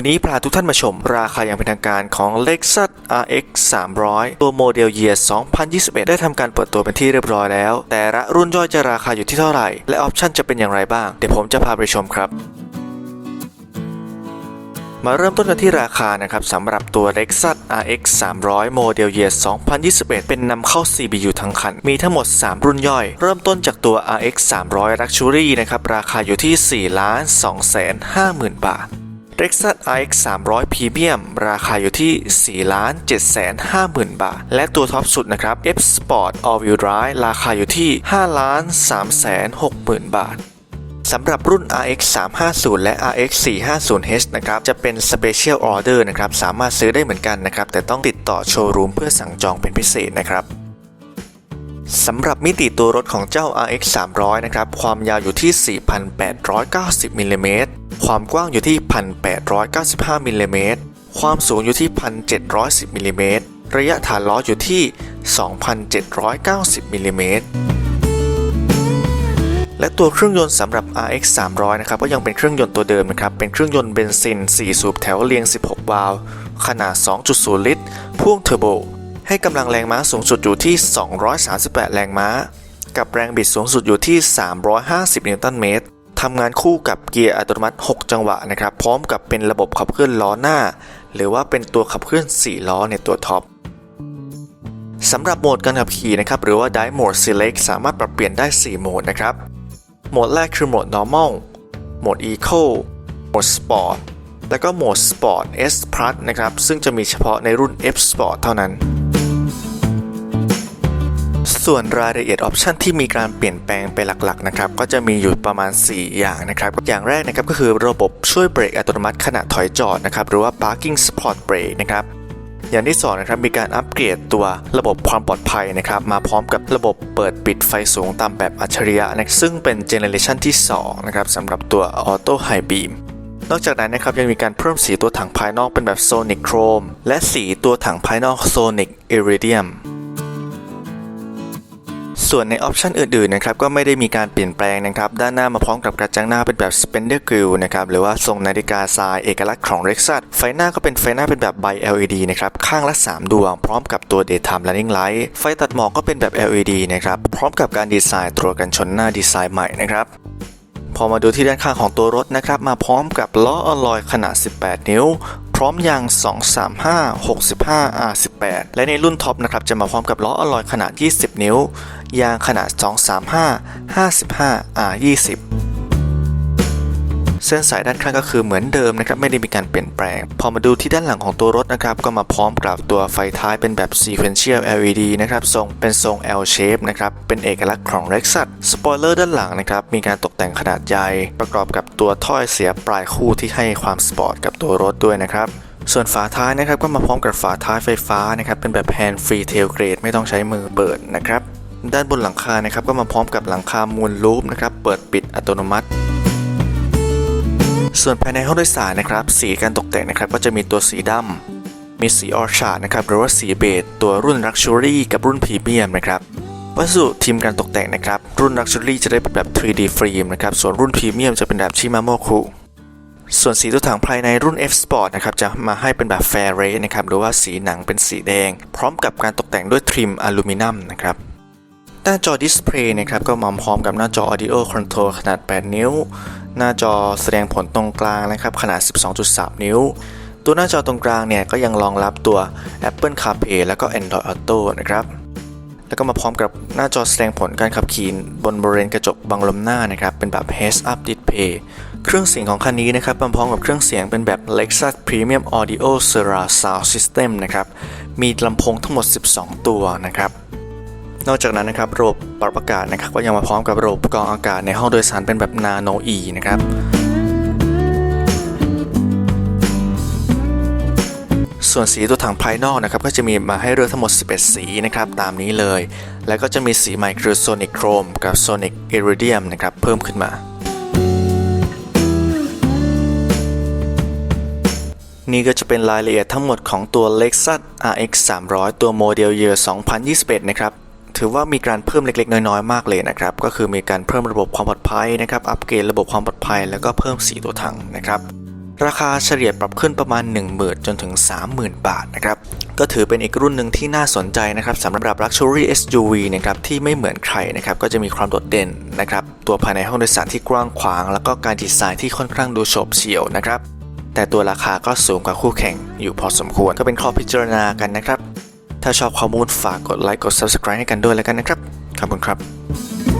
วันนี้พาทุกท่านมาชม ราคาอย่างเป็นทางการของ Lexus RX 300 ตัวโมเดล Year 2021 ได้ทำการเปิดตัวเป็นที่เรียบร้อยแล้ว แต่ละรุ่นย่อยจะราคาอยู่ที่เท่าไหร่ และออปชั่นจะเป็นอย่างไรบ้าง เดี๋ยวผมจะพาไปชมครับมาเริ่มต้นกันที่ราคานะครับสำหรับตัว Lexus RX 300 โมเดล Year 2021 เป็นนำเข้า CBU ทั้งคัน มีทั้งหมด 3 รุ่นย่อย เริ่มต้นจากตัว RX 300 Luxury นะครับ ราคาอยู่ที่ 4 2 5 0 0 0 0 บาท Lexus RX 300 Premium ราคาอยู่ที่ 4 7 5 0 0 0 0 บาท และตัวท็อปสุดนะครับ F Sport All Wheel Drive ราคาอยู่ที่ 5 3 6 0 0 0 0 บาทสำหรับรุ่น RX 350 และ RX 450H นะครับจะเป็น Special Order นะครับสามารถซื้อได้เหมือนกันนะครับแต่ต้องติดต่อโชว์รูมเพื่อสั่งจองเป็นพิเศษนะครับสำหรับมิติตัวรถของเจ้า RX 300 นะครับ ความยาวอยู่ที่ 4,890มิลลิเมตร ความกว้างอยู่ที่ 1,895มิลลิเมตร ความสูงอยู่ที่ 1,710มิลลิเมตร ระยะฐานล้ออยู่ที่ 2,790มิลลิเมตร และตัวเครื่องยนต์สำหรับ RX 300 นะครับ ก็ยังเป็นเครื่องยนต์ตัวเดิมนะครับ เป็นเครื่องยนต์เบนซิน 4 สูบแถวเรียง 16 วาล์ว ขนาด 2.0 ลิตร พ่วงเทอร์โบ ให้กำลังแรงม้าสูงสุดอยู่ที่ 238 แรงม้า กับแรงบิดสูงสุดอยู่ที่ 350 นิวตันเมตร ทำงานคู่กับเกียร์อัตโนมัติ 6 จังหวะนะครับ พร้อมกับเป็นระบบขับเคลื่อนล้อหน้า หรือว่าเป็นตัวขับเคลื่อน 4 ล้อในตัวท็อปสำหรับโหมดการขับขี่นะครับหรือว่า Drive Mode Select สามารถปรับเปลี่ยนได้ 4 โหมดนะครับ โหมดแรกคือโหมด normal โหมด eco โหมด sport แล้วก็โหมด sport S plus นะครับซึ่งจะมีเฉพาะในรุ่น F sport เท่านั้น ส่วนรายละเอียดออปชันที่มีการเปลี่ยนแปลงไปหลักๆนะครับก็จะมีอยู่ประมาณ 4 อย่างนะครับอย่างแรกนะครับก็คือระบบช่วยเบรกอัตโนมัติขณะถอยจอดนะครับหรือว่า parking support brake นะครับอย่างที่สองนะครับมีการอัปเกรดตัวระบบความปลอดภัยนะครับมาพร้อมกับระบบเปิดปิดไฟสูงตามแบบอัจฉริยะนะซึ่งเป็นเจเนเรชันที่2นะครับสำหรับตัว Auto High Beam นอกจากนั้นนะครับยังมีการเพิ่มสีตัวถังภายนอกเป็นแบบ Sonic Chrome และสีตัวถังภายนอก Sonic Iridium ส่วนในออปชันอื่นๆนะครับก็ไม่ได้มีการเปลี่ยนแปลงนะครับด้านหน้ามาพร้อมกับกระจังหน้าเป็นแบบ Spender Grill นะครับหรือว่าทรงนาฬิกาทรายเอกลักษณ์ของ Lexus ไฟหน้าก็เป็นไฟหน้าเป็นแบบ Bi LED นะครับข้างละ 3 ดวง พร้อมกับตัว Daytime Running Light ไฟตัดหมอกก็เป็นแบบ LED นะครับพร้อมกับการดีไซน์ตัวกันชนหน้าดีไซน์ใหม่นะครับ พอมาดูที่ด้านข้างของตัวรถนะครับ มาพร้อมกับล้ออลลอยขนาด 18 นิ้ว พร้อมยาง 235 65 R18 และในรุ่นท็อปนะครับจะมาพร้อมกับล้ออลลอยขนาด 20 นิ้ว ยางขนาด 235 55 R20 เส้นสายด้านข้างก็คือเหมือนเดิมนะครับไม่ได้มีการเปลี่ยนแปลง พอมาดูที่ด้านหลังของตัวรถนะครับก็มาพร้อมกับตัวไฟท้ายเป็นแบบ sequential LED นะครับทรงเป็นทรง L shape นะครับเป็นเอกลักษณ์ของ Lexus สปอยเลอร์ด้านหลังนะครับมีการตกแต่งขนาดใหญ่ประกอบกับตัวถ้อยเสียปลายคู่ที่ให้ความสปอร์ตกับตัวรถด้วยนะครับส่วนฝาท้ายนะครับก็มาพร้อมกับฝาท้ายไฟฟ้านะครับเป็นแบบ hand free tailgate ไม่ต้องใช้มือเปิดนะครับด้านบนหลังคานะครับก็มาพร้อมกับหลังคามูลลูปนะครับเปิดปิดอัตโนมัติ ส่วนภายในห้องโดยสารนะครับ สีการตกแต่งนะครับ ก็จะมีตัวสีดำมีสีออร์ชาร์ดนะครับหรือว่าสีเบจตัวรุ่น Luxury กับรุ่นพรีเมียมนะครับวัสดุทีมการตกแต่งนะครับ รุ่น Luxury จะได้เป็นแบบ 3D ฟิล์มนะครับส่วนรุ่นพรีเมียมจะเป็นแบบชิมาโมคุส่วนสีตัวถังภายในรุ่น F Sport นะครับจะมาให้เป็นแบบ Fair Ray นะครับหรือว่าสีหนังเป็นสีแดง พร้อมกับการตกแต่งด้วยทริมอลูมิเนียมนะครับหน้าจอดิสเพลย์นะครับก็มาพร้อมกับหน้าจอ Audio Control ขนาด 8 นิ้ว หน้าจอแสดงผลตรงกลางนะครับขนาด 12.3 นิ้ว ตัวหน้าจอตรงกลางเนี่ยก็ยังรองรับตัว Apple CarPlay แล้วก็ Android Auto นะครับแล้วก็มาพร้อมกับหน้าจอแสดงผลการขับขี่บนบริเวณกระจกบังลมหน้านะครับ เป็นแบบ Heads Up Display เครื่องเสียงของคันนี้นะครับมาพร้อมกับเครื่องเสียงเป็นแบบ Lexus Premium Audio Surround Sound System นะครับ มีลำโพงทั้งหมด 12 ตัวนะครับ นอกจากนั้นนะครับระบบปรับอากาศนะครับก็ยังมาพร้อมกับระบบกรองอากาศในห้องโดยสารเป็นแบบ Nano E นะครับส่วนสีตัวถังภายนอกนะครับก็จะมีมาให้เลือกทั้งหมด 11 สีนะครับตามนี้เลย แล้วก็จะมีสีใหม่คือ Sonic Chrome กับ Sonic Iridium นะครับเพิ่มขึ้นมา นี่ก็จะเป็นรายละเอียดทั้งหมดของตัว Lexus RX 300 ตัวโมเดล Year 2021 นะครับ ถือว่ามีการเพิ่มเล็กๆ น้อยๆ มากเลยนะครับ ก็คือมีการเพิ่มระบบความปลอดภัยนะครับ อัปเกรดระบบความปลอดภัย แล้วก็เพิ่มสีตัวถังนะครับราคาเฉลี่ยปรับขึ้นประมาณ 10,000จนถึง 30,000 บาทนะครับ ก็ถือเป็นอีกรุ่นหนึ่งที่น่าสนใจนะครับสำหรับ Luxury SUV นะครับที่ไม่เหมือนใครนะครับก็จะมีความโดดเด่นนะครับตัวภายในห้องโดยสารที่กว้างขวาง แล้วก็การดีไซน์ที่ค่อนข้างดูโฉบเฉี่ยวนะครับแต่ตัวราคาก็สูงกว่าคู่แข่งอยู่พอสมควรก็เป็นข้อพิจารณากันนะครับ ถ้าชอบข้อมูลฝากกดไลค์กด Subscribe ให้กันด้วยแล้วกันนะครับ ขอบคุณครับ